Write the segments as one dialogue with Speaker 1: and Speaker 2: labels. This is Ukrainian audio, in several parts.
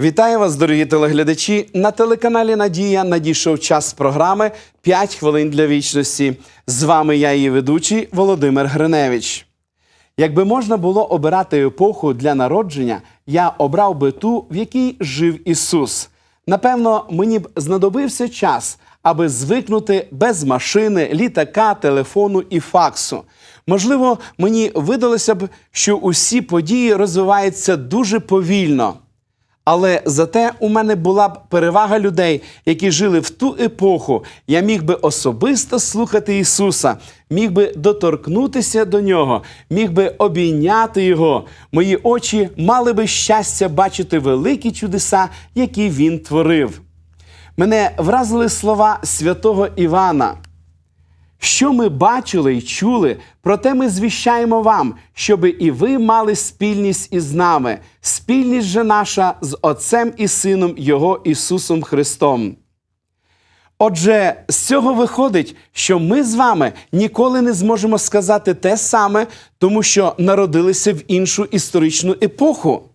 Speaker 1: Вітаю вас, дорогі телеглядачі. На телеканалі Надія надійшов час програми «5 хвилин для вічності. З вами я, її ведучий Володимир Гриневич. Якби можна було обирати епоху для народження, я обрав би ту, в якій жив Ісус. Напевно, мені б знадобився час, аби звикнути без машини, літака, телефону і факсу. Можливо, мені видалося б, що усі події розвиваються дуже повільно. Але зате у мене була б перевага людей, які жили в ту епоху. Я міг би особисто слухати Ісуса, міг би доторкнутися до нього, міг би обійняти Його. Мої очі мали би щастя бачити великі чудеса, які Він творив. Мене вразили слова святого Івана. Що ми бачили й чули, проте ми звіщаємо вам, щоби і ви мали спільність із нами, спільність же наша з Отцем і Сином Його Ісусом Христом. Отже, з цього виходить, що ми з вами ніколи не зможемо сказати те саме, тому що народилися в іншу історичну епоху.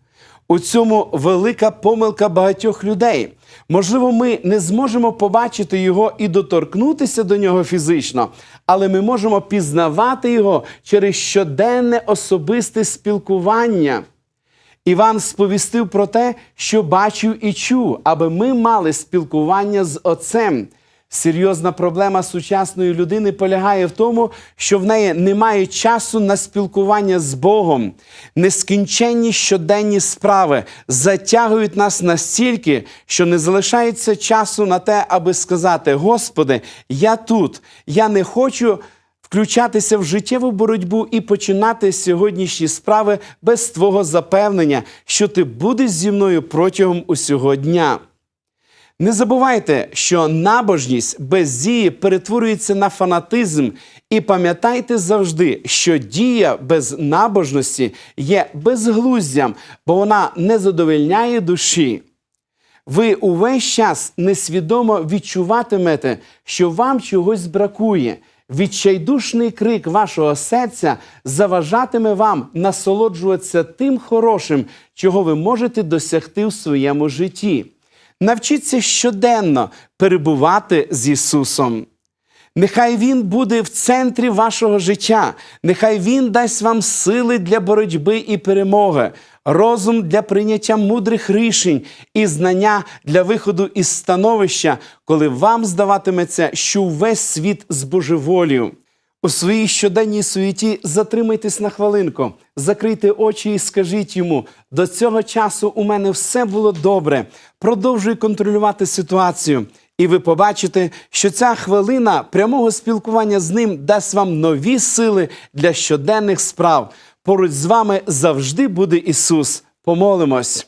Speaker 1: У цьому велика помилка багатьох людей. Можливо, ми не зможемо побачити його і доторкнутися до нього фізично, але ми можемо пізнавати його через щоденне особисте спілкування. Іван сповістив про те, що бачив і чув, аби ми мали спілкування з Отцем. Серйозна проблема сучасної людини полягає в тому, що в неї немає часу на спілкування з Богом. Нескінченні щоденні справи затягують нас настільки, що не залишається часу на те, аби сказати: Господи, я тут, я не хочу включатися в життєву боротьбу і починати сьогоднішні справи без Твого запевнення, що ти будеш зі мною протягом усього дня. Не забувайте, що набожність без дії перетворюється на фанатизм, і пам'ятайте завжди, що дія без набожності є безглуздям, бо вона не задовольняє душі. Ви увесь час несвідомо відчуватимете, що вам чогось бракує. Відчайдушний крик вашого серця заважатиме вам насолоджуватися тим хорошим, чого ви можете досягти в своєму житті. Навчіться щоденно перебувати з Ісусом. Нехай Він буде в центрі вашого життя, нехай Він дасть вам сили для боротьби і перемоги, розум для прийняття мудрих рішень і знання для виходу із становища, коли вам здаватиметься, що увесь світ збожеволів. У своїй щоденній суєті затримайтесь на хвилинку, закрийте очі і скажіть йому: до цього часу у мене все було добре. Продовжуй контролювати ситуацію. І ви побачите, що ця хвилина прямого спілкування з ним дасть вам нові сили для щоденних справ. Поруч з вами завжди буде Ісус. Помолимось.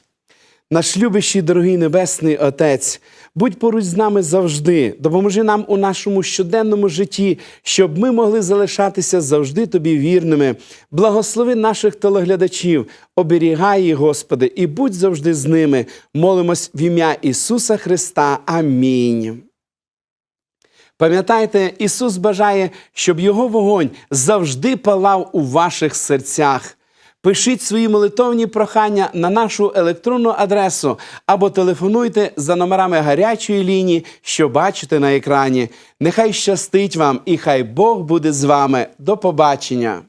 Speaker 1: Наш любящий, дорогий Небесний Отець, будь поруч з нами завжди, допоможи нам у нашому щоденному житті, щоб ми могли залишатися завжди Тобі вірними. Благослови наших телеглядачів, оберігай їх, Господи, і будь завжди з ними. Молимось в ім'я Ісуса Христа. Амінь. Пам'ятайте, Ісус бажає, щоб Його вогонь завжди палав у ваших серцях. Пишіть свої молитовні прохання на нашу електронну адресу або телефонуйте за номерами гарячої лінії, що бачите на екрані. Нехай щастить вам і хай Бог буде з вами. До побачення!